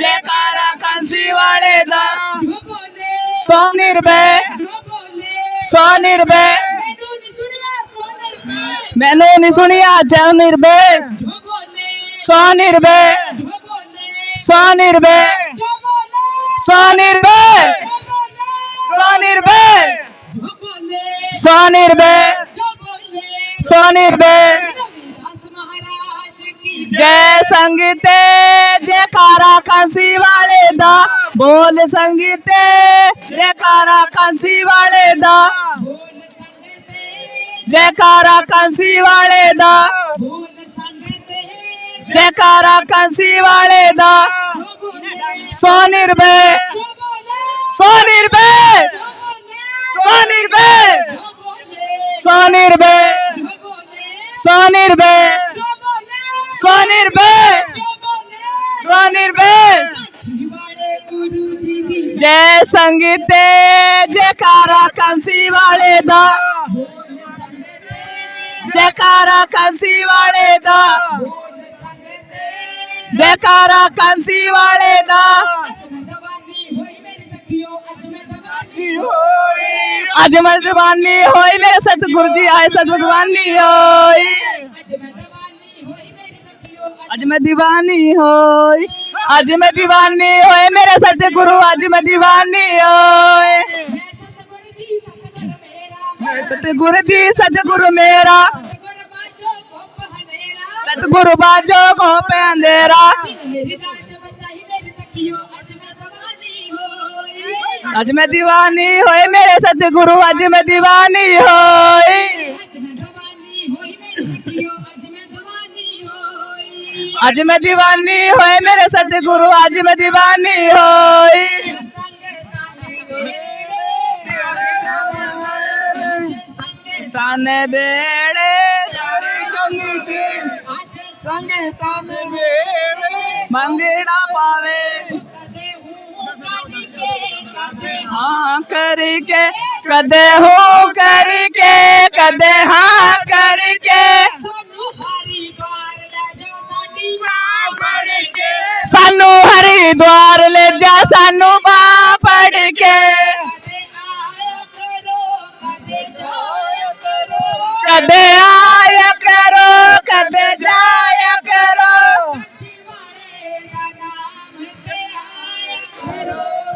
जयकार आकांक्षी वाले दा स्वनिर्भय स्वनिर्भय मैनू नहीं सुनिया जय निर्भय स्वनिर्भय स्वनिर्भय स्वनिर्भय स्वनिर्भय स्वनिर्भय स्वनिर्भय ਸੰਗੀਤੇ ਜੈਕਾਰਾ ਕਾਂਸੀ ਵਾਲੇ ਦਾ ਬੋਲ ਸੰਗੀਤੇ ਜੈਕਾਰਾ ਕਾਂਸੀ ਵਾਲੇ ਦਾ ਬੋਲ ਸੰਗਤੇ ਜੈਕਾਰਾ ਕਾਂਸੀ ਵਾਲੇ ਦਾ ਬੋਲ ਸੰਗਤੇ ਜੈਕਾਰਾ ਕਾਂਸੀ ਵਾਲੇ ਦਾ ਜੋ ਬੋਲੇ ਸੋ ਨਿਰਭੈ ਜੋ ਬੋਲੇ ਸੋ ਨਿਰਭੈ ਜੋ ਬੋਲੇ ਸੋ ਨਿਰਭੈ ਜੋ ਬੋਲੇ ਸੋ ਨਿਰਭੈ ਜੋ ਬੋਲੇ ਸੋ ਨਿਰਭੈ ਜੋ ਬੋਲੇ ਸੋ ਨਿਰਭੈ ਜੋ ਬੋਲੇ निर्भय जय संगीते जयकारा कंसी वाले दा। जयकारा कंसी वाले दा। जयकारा कंसी वाले दा। अजमल जबानी होई, मेरे सतगुरु जी आए, सतगुरु जबानी होई। आज मैं दीवानी हो आज मैं दीवानी हो मेरे सतगुरु आज मैं दीवानी हो सतगुरु दी, सतगुरु मेरा। सतगुरु बाजो को पे आज मैं दीवानी होए मेरे सतगुरु आज मैं दीवानी होए आज मैं दीवानी हो मेरे सतगुरु आज मैं दीवानी हो ताने बेड़े मंगेड़ा पावे। हाँ करके, कदे हो, करके, कदे हाँ करके। ਸਾਨੂੰ ਹਰਿਦੁਆਰ ਲੈ ਜਾ ਸਾਨੂੰ ਬਾ ਪੜ ਕੇ। ਕਦੇ ਆਇਆ ਕਰੋ ਕਦੇ ਜਾ